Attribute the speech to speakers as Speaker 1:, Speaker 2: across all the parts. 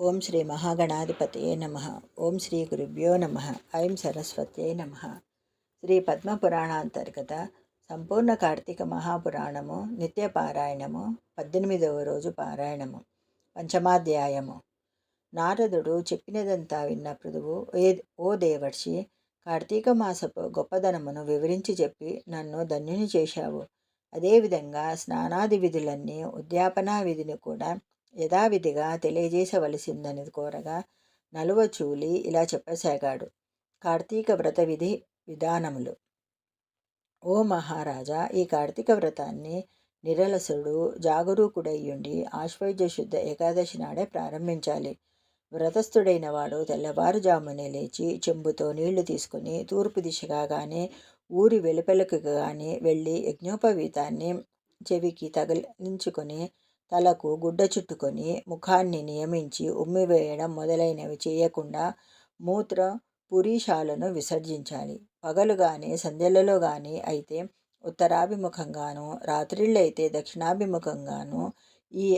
Speaker 1: ఓం శ్రీ మహాగణాధిపతయే నమ. ఓం శ్రీ గురుభ్యో నమ. ఐం సరస్వత్యై నమ. శ్రీ పద్మపురాణాంతర్గత సంపూర్ణ కార్తీక మహాపురాణము నిత్య పారాయణము పద్దెనిమిదవ రోజు పారాయణము పంచమాధ్యాయము. నారదుడు చెప్పినదంతా విన్న పృథువు ఏ ఓ దేవర్షి కార్తీక మాసపు గొప్పదనమును వివరించి చెప్పి నన్ను ధన్యుని చేశావు. అదేవిధంగా స్నానాది విధులన్నీ ఉద్యాపనా విధిని కూడా యథావిధిగా తెలియజేసవలసిందని కోరగా నలువచూలి ఇలా చెప్పసాగాడు. కార్తీక వ్రత విధి విధానములు. ఓ మహారాజా ఈ కార్తీక వ్రతాన్ని నిరలసుడు జాగరూకుడయ్యుండి ఆశ్వయుజ శుద్ధ ఏకాదశి నాడే ప్రారంభించాలి. వ్రతస్థుడైన వాడు తెల్లవారుజామునే లేచి చెంబుతో నీళ్ళు తీసుకుని తూర్పు దిశగా కానీ ఊరి వెలుపలకు కానీ వెళ్ళి యజ్ఞోపవీతాన్ని చెవికి తగిలించుకొని తలకు గుడ్డ చుట్టుకొని ముఖాన్ని నియమించి ఉమ్మివేయడం మొదలైనవి చేయకుండా మూత్ర పురీషాలను విసర్జించాలి. పగలు కానీ సంధ్యలలో కానీ అయితే ఉత్తరాభిముఖంగాను రాత్రిళ్ళైతే దక్షిణాభిముఖంగాను ఈ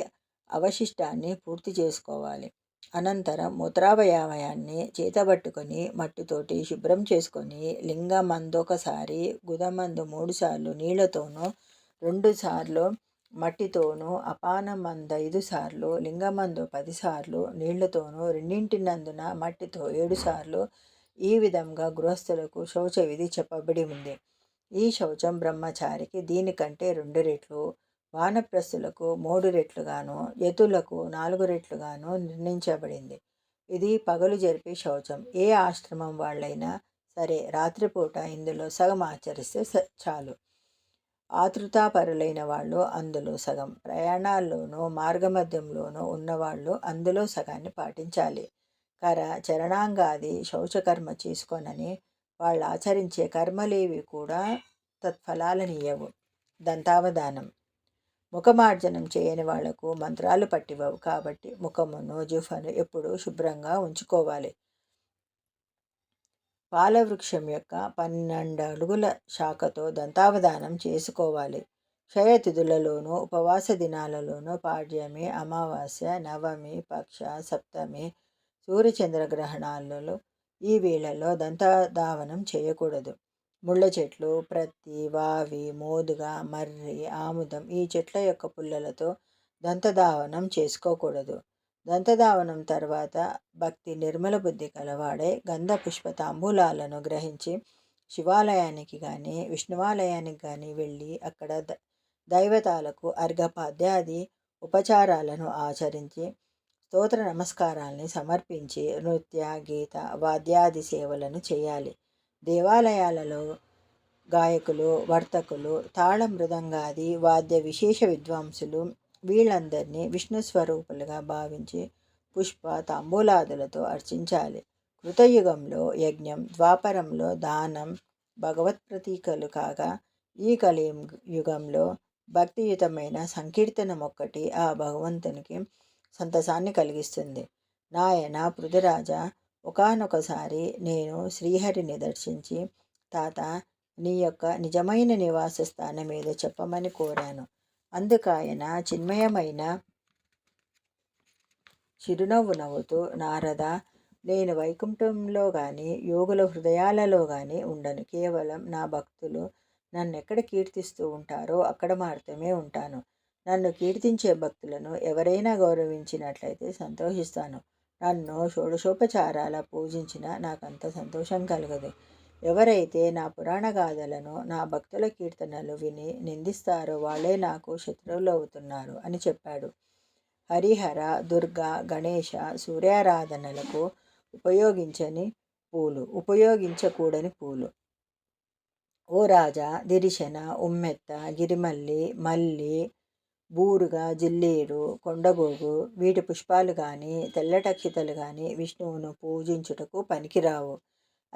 Speaker 1: అవశిష్టాన్ని పూర్తి చేసుకోవాలి. అనంతరం మూత్రావయవయాన్ని చేతబట్టుకొని మట్టితోటి శుభ్రం చేసుకొని లింగమందొకసారి గుదమందు మూడుసార్లు నీళ్ళతోనూ రెండుసార్లు మట్టితోనూ అపానమందైదు సార్లు లింగమందు పదిసార్లు నీళ్ళతోనూ రెండింటినందున మట్టితో ఏడుసార్లు ఈ విధంగా గృహస్థులకు శౌచ విధి చెప్పబడి ఉంది. ఈ శౌచం బ్రహ్మచారికి దీనికంటే రెండు రెట్లు వానప్రస్థులకు మూడు రెట్లుగాను యతులకు నాలుగు రెట్లుగాను నిర్ణయించబడింది. ఇది పగలు జరిపే శౌచం. ఏ ఆశ్రమం వాళ్ళైనా సరే రాత్రిపూట ఇందులో సగం ఆచరిస్తే చాలు. ఆతృతాపరులైన వాళ్ళు అందులో సగం. ప్రయాణాల్లోనూ మార్గమధ్యంలోనూ ఉన్నవాళ్ళు అందులో సగాన్ని పాటించాలి. కర చరణాంగాది శౌచకర్మ చేసుకోనని వాళ్ళు ఆచరించే కర్మలేవి కూడా తత్ఫలాలనియవు దంతావధానం. ముఖమార్జనం చేయని వాళ్ళకు మంత్రాలు పట్టివవు కాబట్టి ముఖమును జుఫను ఎప్పుడూ శుభ్రంగా ఉంచుకోవాలి. పాలవృక్షం యొక్క పన్నెండు అడుగుల శాఖతో దంతావధానం చేసుకోవాలి. క్షయతిథులలోనూ ఉపవాస దినాలలోనూ పాడ్యమి అమావాస్య నవమి పక్ష సప్తమి సూర్యచంద్ర గ్రహణాలలో ఈ వేళల్లో దంతధావనం చేయకూడదు. ముళ్ళ చెట్లు ప్రత్తి వావి మోదుగ మర్రి ఆముదం ఈ చెట్ల యొక్క పుల్లలతో దంతధావనం చేసుకోకూడదు. దంతధావనం తర్వాత భక్తి నిర్మల బుద్ధి కలవాడే గంధ పుష్ప తాంబూలాలను గ్రహించి శివాలయానికి కానీ విష్ణువాలయానికి కానీ వెళ్ళి అక్కడ దైవతాలకు అర్ఘపాద్యాది ఉపచారాలను ఆచరించి స్తోత్ర నమస్కారాల్ని సమర్పించి నృత్య గీత వాద్యాది సేవలను చేయాలి. దేవాలయాలలో గాయకులు వర్తకులు తాళ మృదంగాది వాద్య విశేష విద్వాంసులు వీళ్ళందరినీ విష్ణు స్వరూపులుగా భావించి పుష్ప తాంబూలాదులతో అర్చించాలి. కృతయుగంలో యజ్ఞం ద్వాపరంలో దానం భగవత్ ప్రతీకలు కాగా ఈ కలి యుగంలో భక్తియుతమైన సంకీర్తనం ఒక్కటి ఆ భగవంతునికి సంతసాన్ని కలిగిస్తుంది. నాయన పృథురాజ ఒకనొకసారి నేను శ్రీహరిని దర్శించి తాత నీ యొక్క నిజమైన నివాస స్థానం ఏదో చెప్పమని కోరాను. అందుకాయన చిన్మయమైన చిరునవ్వు నవ్వుతూ నారద నేను వైకుంఠంలో కానీ యోగుల హృదయాలలో కానీ ఉండను. కేవలం నా భక్తులు నన్ను ఎక్కడ కీర్తిస్తూ ఉంటారో అక్కడ మాత్రమే ఉంటాను. నన్ను కీర్తించే భక్తులను ఎవరైనా గౌరవించినట్లయితే సంతోషిస్తాను. నన్ను షోడశోపచారాల పూజించిన నాకంత సంతోషం కలగదు. ఎవరైతే నా పురాణ గాథలను నా భక్తుల కీర్తనలు విని నిందిస్తారో వాళ్ళే నాకు శత్రువులు అవుతున్నారు అని చెప్పాడు. హరిహర దుర్గా గణేష సూర్యారాధనలకు ఉపయోగించని పూలు ఉపయోగించకూడని పూలు. ఓ రాజా దిరిశన ఉమ్మెత్త గిరిమల్లి మల్లి బూరుగా జిల్లీరు కొండగోగు వీటి పుష్పాలు కానీ తెల్లటక్షితలు కానీ విష్ణువును పూజించుటకు పనికిరావు.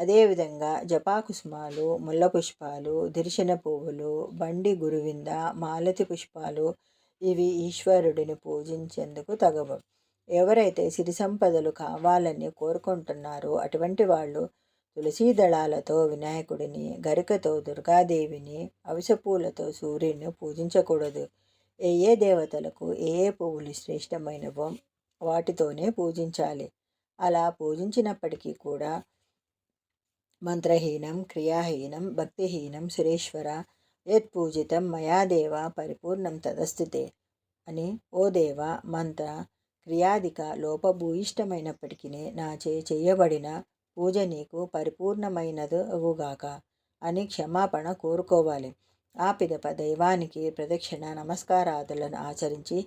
Speaker 1: అదేవిధంగా జపాకుసుమాలు ముల్ల పుష్పాలు దిరిశన పువ్వులు బండి గురువింద మాలతి పుష్పాలు ఇవి ఈశ్వరుడిని పూజించేందుకు తగవు. ఎవరైతే సిరి సంపదలు కావాలని కోరుకుంటున్నారో అటువంటి వాళ్ళు తులసీ దళాలతో వినాయకుడిని గరికతో దుర్గాదేవిని అవిసపూలతో సూర్యుని పూజించకూడదు. ఏ ఏ దేవతలకు ఏ ఏ పువ్వులు శ్రేష్టమైనవో వాటితోనే పూజించాలి. అలా పూజించినప్పటికీ కూడా మంత్రహీనం క్రియాహీనం భక్తిహీనం సురేశ్వర యత్ పూజితం మయాదేవ పరిపూర్ణం తదస్థితే అని ఓ దేవ మంత్ర క్రియాధిక లోపభూయిష్టమైనప్పటికీ నాచే చేయబడిన పూజ నీకు పరిపూర్ణమైనదుగాక అని క్షమాపణ కోరుకోవాలి. ఆ పిదప దైవానికి ప్రదక్షిణ నమస్కారాదులను ఆచరించి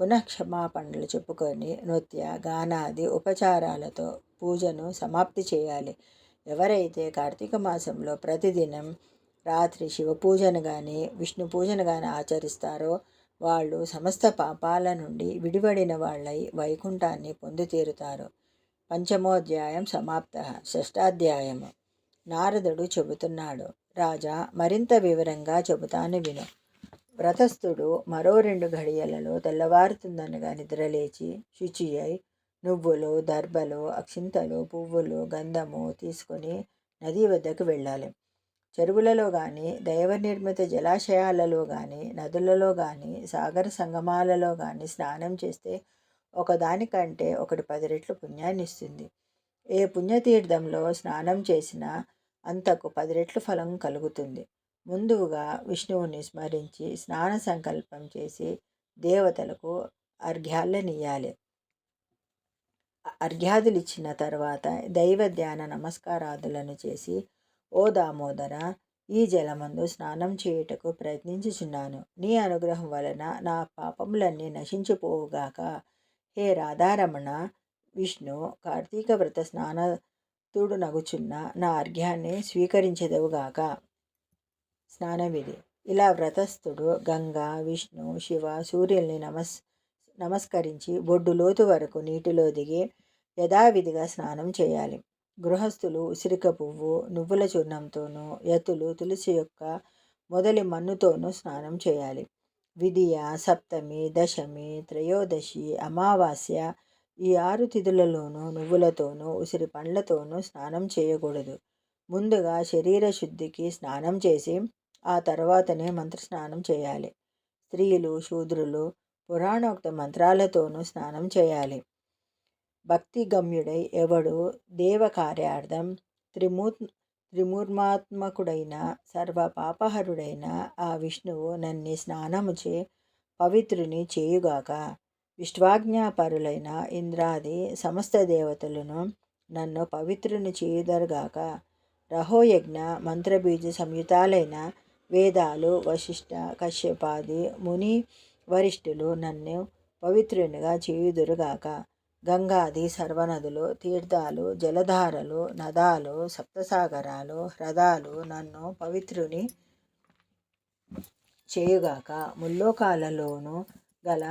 Speaker 1: పునః క్షమాపణలు చెప్పుకొని నృత్య గానాది ఉపచారాలతో పూజను సమాప్తి చేయాలి. ఎవరైతే కార్తీక మాసంలో ప్రతిదినం రాత్రి శివ పూజను కానీ విష్ణు పూజను కానీ ఆచరిస్తారో వాళ్ళు సమస్త పాపాల నుండి విడిపడిన వాళ్ళై వైకుంఠాన్ని పొందుతీరుతారు పంచమోధ్యాయం సమాప్త. షష్టాధ్యాయము. నారదుడు చెబుతున్నాడు రాజా మరింత వివరంగా చెబుతాను విను. వ్రతస్థుడు మరో రెండు ఘడియలలో తెల్లవారుతుందనగా నిద్రలేచి శుచి అయి నువ్వులు దర్భలు అక్షింతలు పువ్వులు గంధము తీసుకొని నది వద్దకు వెళ్ళాలి. చెరువులలో కానీ దైవ నిర్మిత జలాశయాలలో కానీ నదులలో కానీ సాగర సంగమాలలో కానీ స్నానం చేస్తే ఒకదానికంటే ఒకటి పది రెట్లు పుణ్యాన్ని ఇస్తుంది. ఏ పుణ్యతీర్థంలో స్నానం చేసినా అంతకు పది రెట్లు ఫలం కలుగుతుంది. ముందుగా విష్ణువుని స్మరించి స్నాన సంకల్పం చేసి దేవతలకు అర్ఘ్యాలనియాలి అర్ఘ్యాదులు ఇచ్చిన తర్వాత దైవ ధ్యాన నమస్కారాదులను చేసి ఓ దామోదర ఈ జలమందు స్నానం చేయుటకు ప్రయత్నించుచున్నాను. నీ అనుగ్రహం వలన నా పాపములన్నీ నశించిపోవుగాక. హే రాధారమణ విష్ణు కార్తీక వ్రత స్నానతుడు నగుచున్న నా అర్ఘ్యాన్ని స్వీకరించదవుగాక. స్నానవిధి. ఇలా వ్రతస్థుడు గంగా విష్ణు శివ సూర్యుల్ని నమస్ నమస్కరించి బొడ్డు లోతు వరకు నీటిలో దిగి యథావిధిగా స్నానం చేయాలి. గృహస్థులు ఉసిరిక పువ్వు నువ్వుల చూర్ణంతోనూ యతులు తులసి యొక్క మొదలి మన్నుతోనూ స్నానం చేయాలి. విధియ సప్తమి దశమి త్రయోదశి అమావాస్య ఈ ఆరు తిథులలోనూ నువ్వులతోనూ ఉసిరి పండ్లతోనూ స్నానం చేయకూడదు. ముందుగా శరీర శుద్ధికి స్నానం చేసి ఆ తర్వాతనే మంత్రస్నానం చేయాలి. స్త్రీలు శూద్రులు పురాణోక్త మంత్రాలతోనూ స్నానం చేయాలి. భక్తి గమ్యుడై ఎవడు దేవ కార్యార్థం త్రిమూ త్రిమూర్మాత్మకుడైన సర్వ పాపహరుడైన ఆ విష్ణువు నన్ని స్నానముచే పవిత్రుని చేయుగాక. విశ్వాజ్ఞాపరులైన ఇంద్రాది సమస్త దేవతలను నన్ను పవిత్రుని చేయుదరుగాక. రహోయజ్ఞ మంత్రబీజ సంయుతాలైన వేదాలు వశిష్ఠ కశ్యపాది ముని వరిష్ఠులు నన్ను పవిత్రునిగా చేయుదురుగాక. గంగాది సర్వనదులు తీర్థాలు జలధారలు నదాలు సప్తసాగరాలు హ్రదాలు నన్ను పవిత్రుని చేయుగాక ముల్లోకాలలోనూ గల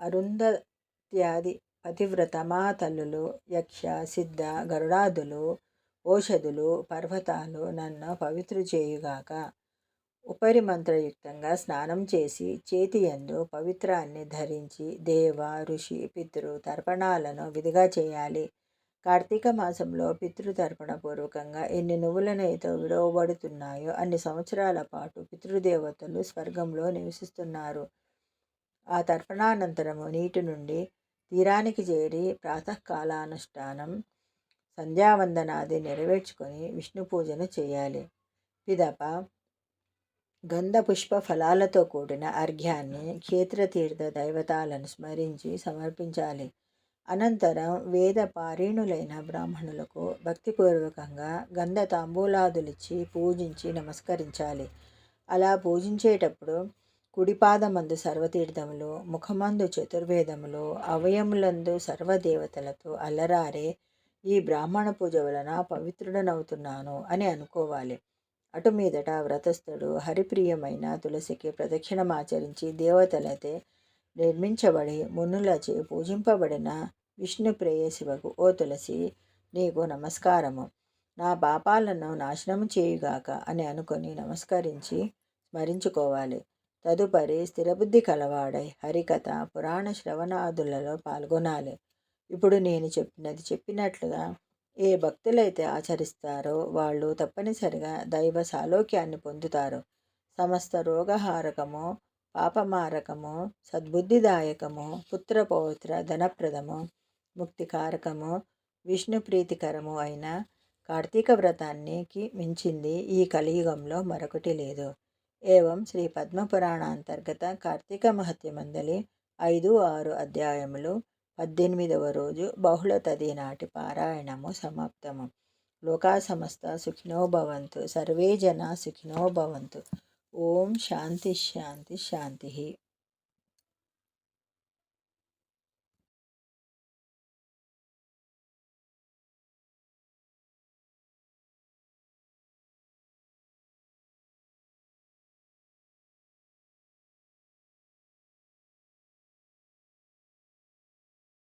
Speaker 1: అరుంధత్యాది పతివ్రత మాతల్లులు యక్ష సిద్ధ గరుడాదులు ఓషధులు పర్వతాలు నన్ను పవిత్రు చేయుగాక ఉపరిమంత్రయుక్తంగా స్నానం చేసి చేతి యందు పవిత్రాన్ని ధరించి దేవ ఋషి పితృ తర్పణాలను విధిగా చేయాలి. కార్తీక మాసంలో పితృతర్పణ పూర్వకంగా ఎన్ని నువ్వులనైతే విడవబడుతున్నాయో అన్ని సంవత్సరాల పాటు పితృదేవతలు స్వర్గంలో నివసిస్తున్నారు. ఆ తర్పణానంతరము నీటి నుండి తీరానికి చేరి ప్రాతకాలానుష్ఠానం సంధ్యావందనాది నెరవేర్చుకొని విష్ణు పూజను చేయాలి. పిదప గంధ పుష్ప ఫలాలతో కూడిన అర్ఘ్యాన్ని క్షేత్రతీర్థ దైవతాలను స్మరించి సమర్పించాలి. అనంతరం వేద పారీణులైన బ్రాహ్మణులకు భక్తిపూర్వకంగా గంధ తాంబూలాదులిచ్చి పూజించి నమస్కరించాలి. అలా పూజించేటప్పుడు కుడిపాదమందు సర్వతీర్థములు ముఖమందు చతుర్వేదములు అవయములందు సర్వదేవతలతో అల్లరారే ఈ బ్రాహ్మణ పూజ వలన పవిత్రుడనవుతున్నాను అని అనుకోవాలి. అటు మీదట వ్రతస్థుడు హరిప్రియమైన తులసికి ప్రదక్షిణమాచరించి దేవతలతే నిర్మించబడి మునులచే పూజింపబడిన విష్ణు ప్రేయశివకు ఓ తులసి నీకు నమస్కారము. నా పాపాలను నాశనం చేయుగాక అని అనుకొని నమస్కరించి స్మరించుకోవాలి. తదుపరి స్థిరబుద్ధి కలవాడై హరికథ పురాణ శ్రవణాదులలో పాల్గొనాలి. ఇప్పుడు నేను చెప్పినది చెప్పినట్లుగా ఏ భక్తులైతే ఆచరిస్తారో వాళ్ళు తప్పనిసరిగా దైవ సాలోక్యాన్ని పొందుతారు. సమస్త రోగహారకము పాపమారకము సద్బుద్ధిదాయకము పుత్రపౌత్ర ధనప్రదము ముక్తికారకము విష్ణు ప్రీతికరము అయిన కార్తీక వ్రతానికి మించింది ఈ కలియుగంలో మరొకటి లేదు. ఏవం శ్రీ పద్మపురాణ అంతర్గత కార్తీక మహత్యమందలి ఐదు ఆరు అధ్యాయములు పద్దెనిమిదవ రోజు బహుళ తది నాటి పారాయణము సమాప్తము. లోకా సమస్త సుఖినో భవంతు సర్వే జన సుఖినో భవంతు ఓం శాంతి శాంతి శాంతి.